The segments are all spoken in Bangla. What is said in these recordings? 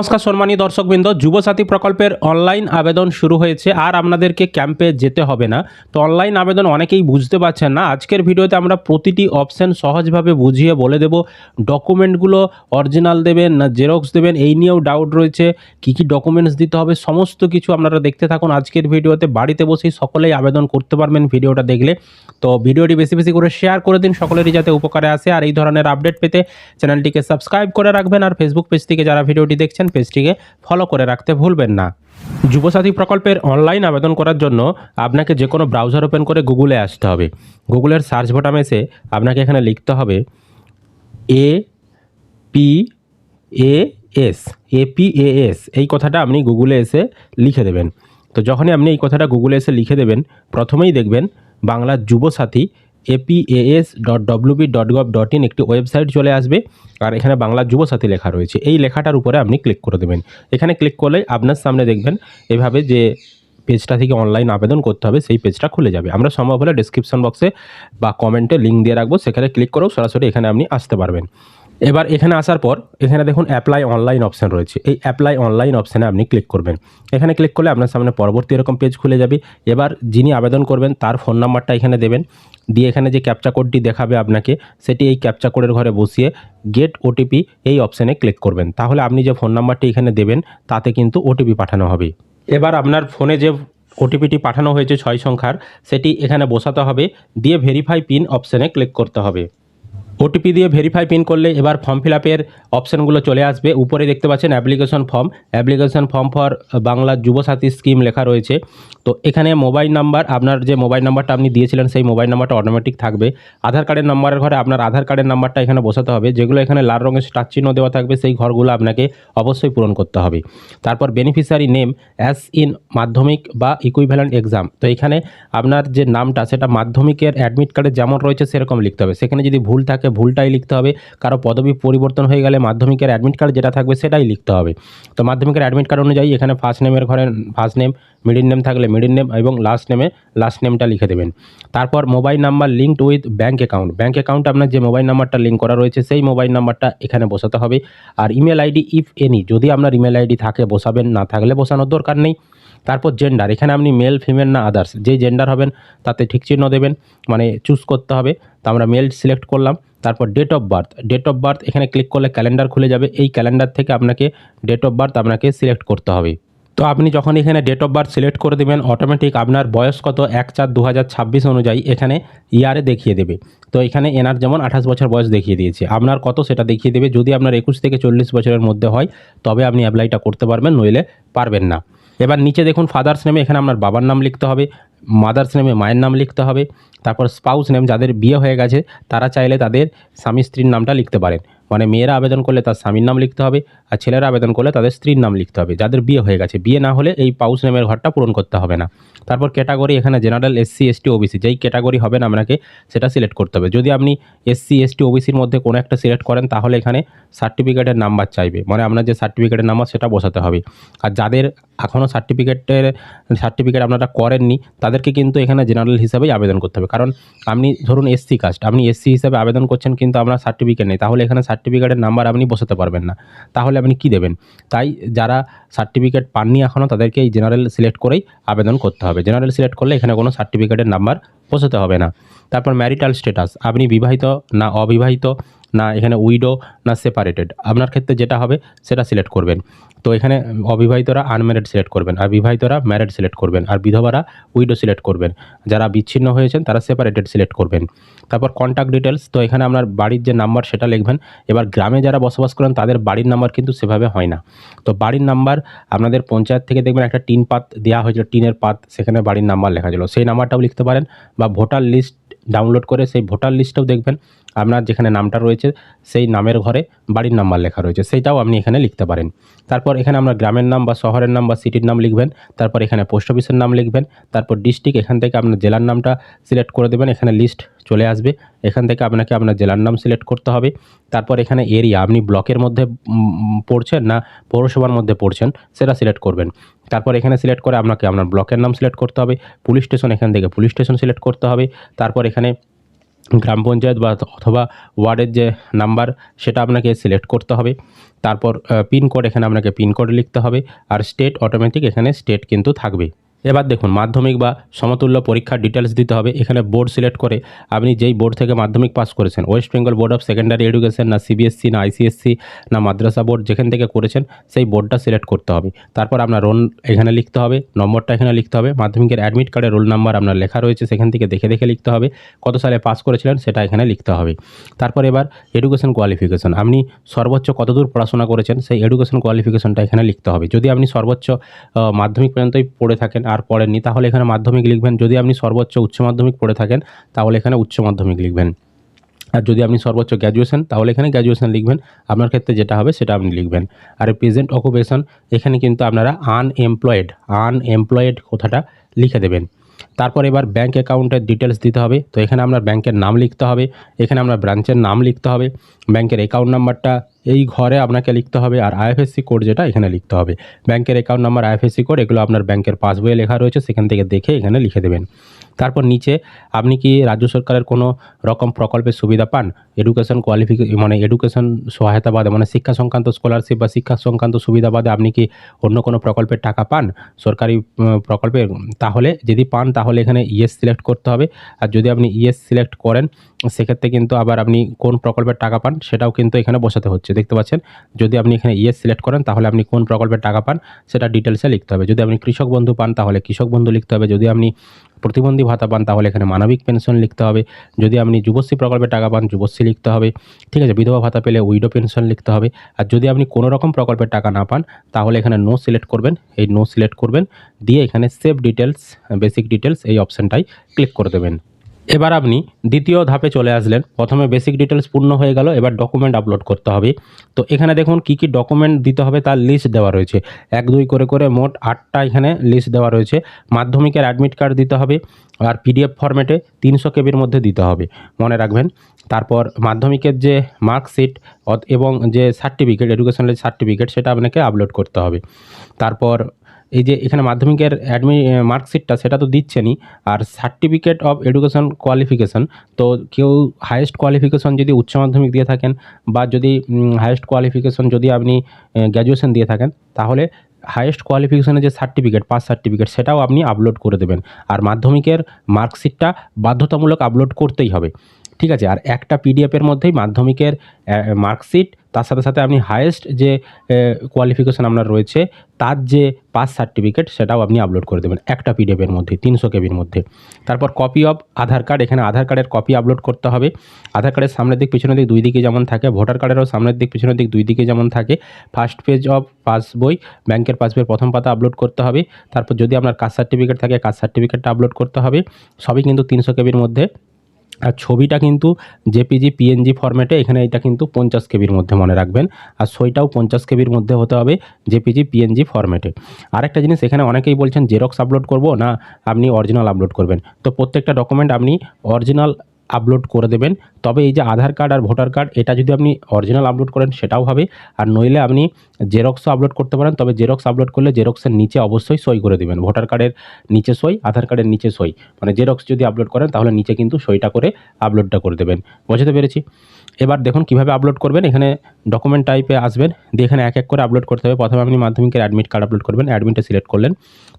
নমস্কার সম্মানীয় দর্শকবৃন্দ, যুবসাথী প্রকল্পের অনলাইন আবেদন শুরু হয়েছে আর আপনাদেরকে ক্যাম্পে যেতে হবে না। তো অনলাইন আবেদন অনেকেই বুঝতে পারছেন না। আজকের ভিডিওতে আমরা প্রতিটি অপশান সহজভাবে বুঝিয়ে বলে দেব। ডকুমেন্টগুলো অরিজিনাল দেবেন, না জেরক্স দেবেন, এই নিয়েও ডাউট রয়েছে। কি কি ডকুমেন্টস দিতে হবে, সমস্ত কিছু আপনারা দেখতে থাকুন আজকের ভিডিওতে। বাড়িতে বসেই সকলেই আবেদন করতে পারবেন ভিডিওটা দেখলে। তো ভিডিওটি বেশি বেশি করে শেয়ার করে দিন, সকলেরই যাতে উপকারে আসে। আর এই ধরনের আপডেট পেতে চ্যানেলটিকে সাবস্ক্রাইব করে রাখবেন। আর ফেসবুক পেজ থেকে যারা ভিডিওটি দেখছেন পেজটিকে ফলো করে রাখতে ভুলবেন না। যুবসাথী প্রকল্পের অনলাইন আবেদন করার জন্য আপনাকে যে কোনো ব্রাউজার ওপেন করে গুগলে আসতে হবে। গুগলের সার্চ বোটামে এসে আপনাকে এখানে লিখতে হবে এ পি এ এস এপিএএস এই কথাটা আপনি গুগলে এসে লিখে দেবেন। তো যখনই আপনি এই কথাটা গুগলে এসে লিখে দেবেন, প্রথমেই দেখবেন Bangla Yuvasathi APAS dot WB dot gov dot in একটি ওয়েবসাইট চলে আসবে। আর এখানে বাংলা যুবসাথী লেখা রয়েছে। এই লেখাটার উপরে আপনি ক্লিক করে দেবেন। এখানে ক্লিক করলে আপনার সামনে দেখবেন এভাবে যে পেজটা থেকে অনলাইন আবেদন করতে হবে, সেই পেজটা খুলে যাবে। আমরা সম্ভব হলে ডিসক্রিপশন বক্সে বা কমেন্টে লিঙ্ক দিয়ে রাখব। সেখানে ক্লিক করেও সরাসরি এখানে আপনি আসতে পারবেন। এবার এখানে আসার পর, এখানে দেখুন অ্যাপ্লাই অনলাইন অপশান রয়েছে। এই অ্যাপ্লাই অনলাইন অপশানে আপনি ক্লিক করবেন। এখানে ক্লিক করলে আপনার সামনে পরবর্তী এরকম পেজ খুলে যাবে। এবার যিনি আবেদন করবেন, তার ফোন নাম্বারটা এখানে দেবেন। দিয়ে এখানে যে ক্যাপচা কোডটি দেখাবে আপনাকে, সেটি এই ক্যাপচা কোডের ঘরে বসিয়ে গেট ওটিপি এই অপশানে ক্লিক করবেন। তাহলে আপনি যে ফোন নাম্বারটি এখানে দেবেন, তাতে কিন্তু ওটিপি পাঠানো হবে। এবার আপনার ফোনে যে ওটিপিটি পাঠানো হয়েছে ছয় সংখ্যার, সেটি এখানে বসাতে হবে। দিয়ে ভেরিফাই পিন অপশানে ক্লিক করতে হবে। ওটিপি দিয়ে ভেরিফাই পিন করলে এবার ফর্ম ফিল আপের অপশানগুলো চলে আসবে। উপরে দেখতে পাচ্ছেন application form application form for Bangla Yuvasathi scheme লেখা রয়েছে। তো এখানে মোবাইল নাম্বার আপনার যে মোবাইল নাম্বারটা আপনি দিয়েছিলেন, সেই মোবাইল নাম্বারটা অটোমেটিক থাকবে। আধার কার্ডের নাম্বারের ঘরে আপনার আধার কার্ডের নাম্বারটা এখানে বসাতে হবে। যেগুলো এখানে লাল রঙের স্টার চিহ্ন দেওয়া থাকবে, সেই ঘরগুলো আপনাকে অবশ্যই পূরণ করতে হবে। তারপর বেনিফিশিয়ারি নেম অ্যাস ইন মাধ্যমিক বা ইকুইভ্যালেন্ট এক্সাম তো এখানে আপনার যে নামটা, সেটা মাধ্যমিকের অ্যাডমিট কার্ডে যেমন রয়েছে, সেরকম লিখতে হবে। সেখানে যদি ভুল থাকে ভুলটাই লিখতে হবে। কারও পদবি পরিবর্তন হয়ে গেলে মাধ্যমিকের অ্যাডমিট কার্ড যেটা থাকবে সেটাই লিখতে হবে। তো মাধ্যমিকের অ্যাডমিট কার্ড অনুযায়ী এখানে ফার্স্ট নেমের ঘরে ফার্স্ট নেম মিডিল নেম থাকলে মিডিল নেম এবং লাস্ট নেমে লাস্ট নেমটা লিখে দেবেন। তারপর mobile number linked with bank account bank অ্যাকাউন্টে আপনার যে মোবাইল নাম্বারটা লিঙ্ক করা রয়েছে সেই মোবাইল নাম্বারটা এখানে বসাতে হবে। আর ইমেল আইডি ইফ এনি যদি আপনার ইমেল আইডি থাকে, বসাবেন। না থাকলে বসানোর দরকার নেই। তারপর জেন্ডার এখানে আপনি মেল ফিমেল না আদার্স যেই জেন্ডার হবেন তাতে ঠিক চিহ্ন দেবেন মানে চুজ করতে হবে, তো আমরা মেল সিলেক্ট করলাম, তারপর date of birth date of birth এখানে ক্লিক করলে ক্যালেন্ডার খুলে যাবে, এই ক্যালেন্ডার থেকে আপনাকে ডেট অফ বার্থ আপনাকে সিলেক্ট করতে হবে। তো আপনি যখন এখানে ডেট অফ বার্থ সিলেক্ট করে দেবেন অটোমেটিক আপনার বয়স কত? এক চার দু অনুযায়ী এখানে ইয়ারে দেখিয়ে দেবে। তো এখানে এনার যেমন আঠাশ বছর বয়স দেখিয়ে দিয়েছে, আপনার কত সেটা দেখিয়ে দেবে, যদি আপনার একুশ থেকে চল্লিশ বছরের মধ্যে হয়, তবে আপনি অ্যাপ্লাইটা করতে পারবেন, নইলে পারবেন না। এবার নিচে দেখুন ফাদার্স নেমে এখানে আপনার বাবার নাম লিখতে হবে। মাদার্স নেমে মায়ের নাম লিখতে হবে, তারপর স্পাউস নেম যাদের বিয়ে হয়ে গেছে, তারা চাইলে তাদের স্বামী স্ত্রীর নামটা লিখতে পারেন। মানে মেয়েরা আবেদন করলে তার স্বামীর নাম লিখতে হবে, আর ছেলেরা আবেদন করলে তাদের স্ত্রীর নাম লিখতে হবে। যাদের বিয়ে হয়ে গেছে, বিয়ে না হলে এই পাউস নেমের ঘরটা পূরণ করতে হবে না। তারপর ক্যাটাগরি, এখানে জেনারেল এসসি এসটি ওবিসি যেই ক্যাটাগরি হবে না আপনাকে, সেটা সিলেক্ট করতে হবে। যদি আপনি এসসি এসটি ওবিসির মধ্যে কোনো একটা সিলেক্ট করেন, তাহলে এখানে সার্টিফিকেটের নাম্বার চাইবে। মানে আপনার যে সার্টিফিকেটের নাম্বার, সেটা বসাতে হবে। আর যাদের এখনও সার্টিফিকেটের, সার্টিফিকেট আপনারা করেননি তাদেরকে কিন্তু এখানে জেনারেল হিসাবেই আবেদন করতে হবে। কারণ আপনি ধরুন এসসি কাস্ট আপনি এসসি হিসাবে আবেদন করছেন কিন্তু আপনার সার্টিফিকেট নেই, তাহলে এখানে সার্টিফিকেটের নাম্বার আপনি বসাতে পারবেন না। তাহলে আপনি কি দেবেন? তাই যারা সার্টিফিকেট পাননি এখনও তাদেরকে এই জেনারেল সিলেক্ট করেই আবেদন করতে হবে। জেনারেল সিলেক্ট করলে এখানে কোনো সার্টিফিকেটের নাম্বার বসাতে হবে না। তারপর ম্যারিটাল স্ট্যাটাস আপনি বিবাহিত না অবিবাহিত না এখানে উইডো না সেপারেটেড আপনার ক্ষেত্রে যেটা হবে, সেটা সিলেক্ট করবেন। তো এখানে অবিবাহিতরা আনম্যারিড সিলেক্ট করবেন, আর বিবাহিতরা ম্যারেড সিলেক্ট করবেন, আর বিধবারা উইডো সিলেক্ট করবেন। যারা বিচ্ছিন্ন হয়েছেন, তারা সেপারেটেড সিলেক্ট করবেন। তারপর কন্ট্যাক্ট ডিটেলস তো এখানে আপনার বাড়ির যে নাম্বার সেটা লিখবেন। এবার গ্রামে যারা বসবাস করেন, তাদের বাড়ির নাম্বার কিন্তু সেভাবে হয় না। তো বাড়ির নাম্বার আপনাদের পঞ্চায়েত থেকে দেখবেন একটা টিন পাত দেওয়া হয়েছিল, টিনের পাত, সেখানে বাড়ির নাম্বার লেখা ছিল। সেই নাম্বারটাও লিখতে পারেন, বা ভোটার লিস্ট ডাউনলোড করে সেই ভোটার লিস্টটাও দেখবেন। আপনার যেখানে নামটা রয়েছে, সেই নামের ঘরে বাড়ির নাম্বার লেখা রয়েছে। সেইটাও আপনি এখানে লিখতে পারেন। তারপর এখানে আমরা গ্রামের নাম বা শহরের নাম বা সিটির নাম লিখবেন। তারপর এখানে পোস্ট অফিসের নাম লিখবেন। তারপর ডিস্ট্রিক্ট এখান থেকে আপনার জেলার নামটা সিলেক্ট করে দেবেন। এখানে লিস্ট চলে আসবে। এখান থেকে আপনাকে আপনার জেলার নাম সিলেক্ট করতে হবে। তারপর এখানে এরিয়া আপনি ব্লকের মধ্যে পড়ছেন না পৌরসভার মধ্যে পড়ছেন, সেটা সিলেক্ট করবেন। তারপর এখানে সিলেক্ট করে আপনাকে আপনার ব্লকের নাম সিলেক্ট করতে হবে পুলিশ স্টেশন এখান থেকে পুলিশ স্টেশন সিলেক্ট করতে হবে, তারপর এখানে গ্রাম পঞ্চায়েত বা অথবা ওয়ার্ডের যে নাম্বার সেটা আপনাকে সিলেক্ট করতে হবে, তারপর পিনকোড এখানে আপনাকে পিনকোড লিখতে হবে, আর স্টেট অটোমেটিক এখানে স্টেট কিন্তু থাকবে। এবার দেখুন, মাধ্যমিক বা সমতুল্য পরীক্ষার ডিটেলস দিতে হবে। এখানে বোর্ড সিলেক্ট করে আপনি যেই বোর্ড থেকে মাধ্যমিক পাস করেছেন West Bengal Board of Secondary Education না সিবিএসসি না আইসিএসসি না মাদ্রাসা বোর্ড যেখান থেকে করেছেন, সেই বোর্ডটা সিলেক্ট করতে হবে। তারপর আপনার রোল এখানে লিখতে হবে, নম্বরটা এখানে লিখতে হবে, মাধ্যমিকের অ্যাডমিট কার্ডের রোল নাম্বার আপনার লেখা রয়েছে, সেখান থেকে দেখে দেখে লিখতে হবে, কত সালে পাস করেছিলেন সেটা এখানে লিখতে হবে। তারপর এবার এডুকেশন কোয়ালিফিকেশন আপনি সর্বোচ্চ কতদূর পড়াশোনা করেছেন, সেই এডুকেশন কোয়ালিফিকেশনটা এখানে লিখতে হবে। যদি আপনি সর্বোচ্চ মাধ্যমিক পর্যন্তই পড়ে থাকেন আর পড়েননি, তাহলে এখানে মাধ্যমিক লিখবেন। যদি আপনি সর্বোচ্চ উচ্চ মাধ্যমিক পড়ে থাকেন, তাহলে এখানে উচ্চ মাধ্যমিক লিখবেন। আর যদি আপনি সর্বোচ্চ গ্র্যাজুয়েশন তাহলে এখানে গ্র্যাজুয়েশন লিখবেন। আপনার ক্ষেত্রে যেটা হবে, সেটা আপনি লিখবেন। আর প্রেজেন্ট অকুপেশন এখানে কিন্তু আপনারা আনএমপ্লয়েড আনএমপ্লয়েড কথাটা লিখে দেবেন। তারপর এবার ব্যাঙ্ক অ্যাকাউন্টের ডিটেলস দিতে হবে। তো এখানে আপনার ব্যাংকের নাম লিখতে হবে। এখানে আপনার ব্রাঞ্চের নাম লিখতে হবে। ব্যাংকের অ্যাকাউন্ট নাম্বারটা এই ঘরে আপনাকে লিখতে হবে আর আইএফএসসি কোড যেটা এখানে লিখতে হবে। ব্যাংকের অ্যাকাউন্ট নাম্বার আইএফএসসি কোড, এগুলো আপনার ব্যাংকের পাসবইয়ে লেখা রয়েছে, সেখান থেকে দেখে এখানে লিখে দেবেন। তারপর নিচে আপনি কি রাজ্য সরকারের কোনো রকম প্রকল্পের সুবিধা পান? এডুকেশন কোয়ালিফিকে মানে এডুকেশন সহায়তা বাদে মানে শিক্ষা সংক্রান্ত স্কলারশিপ বা শিক্ষা সংক্রান্ত সুবিধা বাদে আপনি কি অন্য কোনো প্রকল্পের টাকা পান? সরকারি প্রকল্পের, তাহলে যদি পান তাহলে এখানে ইএস সিলেক্ট করতে হবে। আর যদি আপনি ইএস সিলেক্ট করেন, সেক্ষেত্রে কিন্তু আবার আপনি কোন প্রকল্পের টাকা পান সেটাও কিন্তু এখানে বসাতে হচ্ছে। দেখতে পাচ্ছেন? যদি আপনি এখানে ইএস সিলেক্ট করেন তাহলে আপনি কোন প্রকল্পের টাকা পান সেটা ডিটেলসে লিখতে হবে। যদি আপনি কৃষক বন্ধু পান তাহলে কৃষক বন্ধু লিখতে হবে। যদি আপনি প্রতিবন্ধী ভাতা পান তাহলে এখানে মানবিক পেনশন লিখতে হবে। যদি আপনি যুবশ্রী প্রকল্পের টাকা পান যুবশ্রী লিখতে হবে। ঠিক আছে, বিধবা ভাতা পেলে উইডো পেনশন লিখতে হবে। আর যদি আপনি কোনো রকম প্রকল্পের টাকা না পান, তাহলে এখানে নো সিলেক্ট করবেন। এই নো সিলেক্ট করবেন, দিয়ে এখানে সেভ ডিটেলস বেসিক ডিটেলস এই অপশানটাই ক্লিক করে দেবেন। এবার আপনি দ্বিতীয় ধাপে চলে আসলেন। প্রথমে বেসিক ডিটেলস পূর্ণ হয়ে গেল, এবার ডকুমেন্ট আপলোড করতে হবে। তো এখানে দেখুন কি কি ডকুমেন্ট দিতে হবে, তার লিস্ট দেওয়া রয়েছে। এক, দুই করে করে মোট আটটা এখানে লিস্ট দেওয়া রয়েছে। মাধ্যমিকের অ্যাডমিট কার্ড দিতে হবে, আর পিডিএফ ফরম্যাটে তিনশো কেবির মধ্যে দিতে হবে, মনে রাখবেন। তারপর মাধ্যমিকের যে মার্কশিট এবং যে সার্টিফিকেট এডুকেশনাল সার্টিফিকেট সেটা আপনাকে আপলোড করতে হবে। তারপর এই যে এখানে মাধ্যমিকের অ্যাডমি মার্কশিটটা সেটা তো দিচ্ছেনই। আর সার্টিফিকেট অফ এডুকেশন কোয়ালিফিকেশন তো কেউ হায়েস্ট কোয়ালিফিকেশন যদি উচ্চ মাধ্যমিক দিয়ে থাকেন বা যদি হায়েস্ট কোয়ালিফিকেশন যদি আপনি গ্র্যাজুয়েশন দিয়ে থাকেন, তাহলে হায়েস্ট কোয়ালিফিকেশনের যে সার্টিফিকেট পাস সার্টিফিকেট সেটাও আপনি আপলোড করে দেবেন। আর মাধ্যমিকের মার্কশিটটা বাধ্যতামূলক আপলোড করতেই হবে। ঠিক আছে? আর একটা পিডিএফের মধ্যেই মাধ্যমিকের মার্কশিট তার সাথে সাথে আপনি হায়েস্ট যে কোয়ালিফিকেশন আপনার রয়েছে, তার যে পাস সার্টিফিকেট সেটাও আপনি আপলোড করে দেবেন একটা পিডিএফের মধ্যে, তিনশো কেবির মধ্যে। তারপর কপি অফ আধার কার্ড এখানে আধার কার্ডের কপি আপলোড করতে হবে। আধার কার্ডের সামনের দিক, পিছনের দিক দুই দিকে যেমন থাকে ভোটার কার্ডেরও সামনের দিক, পিছনের দিক দুই দিকে যেমন থাকে। ফার্স্ট পেজ অফ পাসবই ব্যাংকের পাসবইয়ের প্রথম পাতা আপলোড করতে হবে। তারপর যদি আপনার কাস্ট সার্টিফিকেট থাকে কাস্ট সার্টিফিকেটটা আপলোড করতে হবে। সবই কিন্তু তিনশো কেবির মধ্যে। আর ছবিটা কিন্তু জেপিজি পিএনজি ফরম্যাটে এখানে এটা কিন্তু পঞ্চাশ কেবির মধ্যে মনে রাখবেন। আর সইটাও পঞ্চাশ কেবির মধ্যে হতে হবে জেপিজি পিএনজি ফরম্যাটে আরেকটা জিনিস এখানে অনেকেই বলছেন জেরক্স আপলোড করব? না, আপনি অরিজিনাল আপলোড করবেন। তো প্রত্যেকটা ডকুমেন্ট আপনি অরিজিনাল আপলোড করে দেবেন। তবে এই যে আধার কার্ড আর ভোটার কার্ড, এটা যদি আপনি অরিজিনাল আপলোড করেন, সেটাও হবে। আর নইলে আপনি জেরক্সও আপলোড করতে পারেন, তবে জেরক্স আপলোড করলে জেরক্সের নিচে অবশ্যই সই করে দেবেন। ভোটার কার্ডের নিচে সই, আধার কার্ডের নিচে সই। মানে জেরক্স যদি আপলোড করেন, তাহলে নিচে কিন্তু সইটা করে আপলোডটা করে দেবেন। বুঝতে পেরেছি? এবার দেখুন কীভাবে আপলোড করবেন। এখানে ডকুমেন্ট টাইপে আসবেন। দিয়ে এখানে এক এক করে আপলোড করতে হবে। প্রথমে আপনি মাধ্যমিকের অ্যাডমিট কার্ড আপলোড করবেন। অ্যাডমিটটা সিলেক্ট করলেন।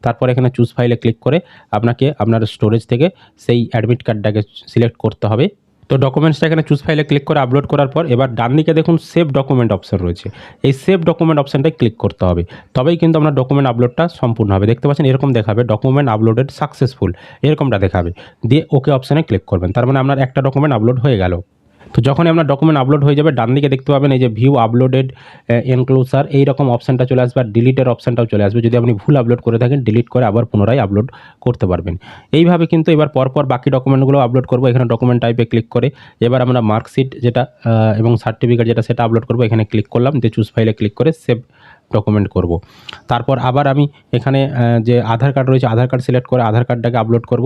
তারপর এখানে চুজ ফাইলে ক্লিক করে আপনাকে আপনার স্টোরেজ থেকে সেই অ্যাডমিট কার্ডটাকে সিলেক্ট করতে হবে। তো ডকুমেন্টসটা এখানে চুজ ফাইলে ক্লিক করে আপলোড করার পর এবার ডান দিকে দেখুন সেভ ডকুমেন্ট অপশন রয়েছে। এই সেভ ডকুমেন্ট অপশনটায় ক্লিক করতে হবে। তবেই কিন্তু আপনার ডকুমেন্ট আপলোডটা সম্পূর্ণ হবে। দেখতে পাচ্ছেন এরকম দেখাবে ডকুমেন্ট আপলোডেড সাকসেসফুল এরকমটা দেখাবে। দিয়ে ওকে অপশানে ক্লিক করবেন। তার মানে আপনার একটা ডকুমেন্ট আপলোড হয়ে গেল। তো যখনই আপনার ডকুমেন্ট আপলোড হয়ে যাবে ডান দিকে দেখতে পাবেন এই যে ভিউ আপলোডেড এনক্লোজার এই রকম অপশানটা চলে আসবে আর ডিলিটের অপশানটাও চলে আসবে। যদি আপনি ভুল আপলোড করে থাকেন ডিলিট করে আবার পুনরায় আপলোড করতে পারবেন। এইভাবে কিন্তু এবার পরপর বাকি ডকুমেন্টগুলো আপলোড করব। এখানে ডকুমেন্ট টাইপে ক্লিক করে এবার আমরা মার্কশিট যেটা এবং সার্টিফিকেট যেটা, সেটা আপলোড করব। এখানে ক্লিক করলাম, দিয়ে চুজ ফাইলে ক্লিক করে সেভ ডকুমেন্ট করব। তারপর আবার আমি এখানে যে আধার কার্ড রয়েছে, আধার কার্ড সিলেক্ট করে আধার কার্ডটাকে আপলোড করব,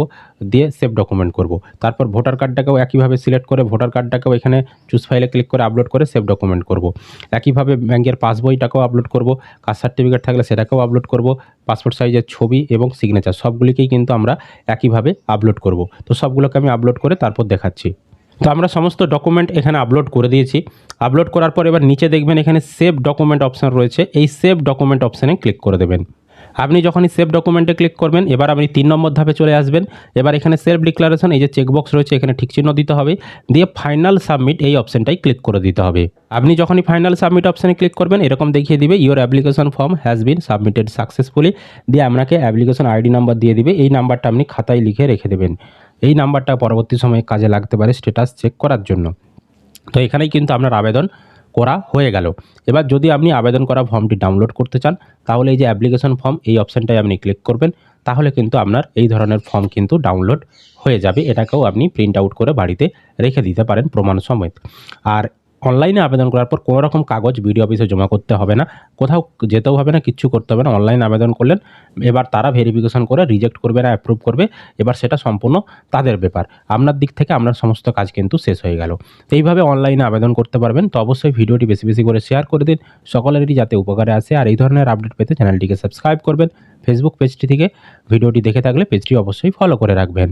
দিয়ে সেভ ডকুমেন্ট করব। তারপর ভোটার কার্ডটাকেও একইভাবে সিলেক্ট করে ভোটার কার্ডটাকেও এখানে চুজ ফাইলে ক্লিক করে আপলোড করে সেভ ডকুমেন্ট করব। একইভাবে ব্যাংকের পাসবইটাকেও আপলোড করব, কাস্ট সার্টিফিকেট থাকলে সেটাকেও আপলোড করব পাসপোর্ট সাইজের ছবি এবং সিগনেচার সবগুলিকেই কিন্তু আমরা একইভাবে আপলোড করব। তো সবগুলোকে আমি আপলোড করে তারপর দেখাচ্ছি। তো আমরা সমস্ত ডকুমেন্ট এখানে আপলোড করে দিয়েছি। আপলোড করার পর এবার নিচে দেখবেন এখানে সেভ ডকুমেন্ট অপশান রয়েছে। এই সেভ ডকুমেন্ট অপশানে ক্লিক করে দেবেন। আপনি যখনই সেভ ডকুমেন্টে ক্লিক করবেন, এবার আপনি তিন নম্বর ধাপে চলে আসবেন। এবার এখানে সেলফ ডিক্লারেশন এই যে চেকবক্স রয়েছে, এখানে ঠিক চিহ্ন দিতে হবে। দিয়ে ফাইনাল সাবমিট এই অপশানটাই ক্লিক করে দিতে হবে। আপনি যখনই ফাইনাল সাবমিট অপশানে ক্লিক করবেন, এরকম দেখিয়ে দিবে your application form has been submitted successfully দিয়ে আপনাকে অ্যাপ্লিকেশন আইডি নাম্বার দিয়ে দিবে। এই নাম্বারটা আপনি খাতায় লিখে রেখে দেবেন। এই নাম্বারটা পরবর্তী সময়ে কাজে লাগতে পারে স্ট্যাটাস চেক করার জন্য। তো এখানেই কিন্তু আপনার আবেদন করা হয়ে গেল। এবার যদি আপনি আবেদন করা ফর্মটি ডাউনলোড করতে চান, তাহলে এই যে অ্যাপ্লিকেশন ফর্ম এই অপশানটায় আপনি ক্লিক করবেন, তাহলে কিন্তু আপনার এই ধরনের ফর্ম কিন্তু ডাউনলোড হয়ে যাবে। এটাকেও আপনি প্রিন্ট আউট করে বাড়িতে রেখে দিতে পারেন প্রমাণ সমেত। আর অনলাইনে আবেদন করার পর কোনো রকম কাগজ বিডিও অফিসে জমা করতে হবে না। কোথাও যেতেও হবে না, কিচ্ছু করতে হবে না। অনলাইন আবেদন করলেন, এবার তারা ভেরিফিকেশন করে রিজেক্ট করবে না অ্যাপ্রুভ করবে, এবার সেটা সম্পূর্ণ তাদের ব্যাপার। আপনার দিক থেকে আপনার সমস্ত কাজ কিন্তু শেষ হয়ে গেল। এইভাবে অনলাইনে আবেদন করতে পারবেন। তো অবশ্যই ভিডিওটি বেশি বেশি করে শেয়ার করে দিন। সকলেরই যাতে উপকারে আসে। আর এই ধরনের আপডেট পেতে চ্যানেলটিকে সাবস্ক্রাইব করবেন। ফেসবুক পেজটি থেকে ভিডিওটি দেখে থাকলে পেজটি অবশ্যই ফলো করে রাখবেন।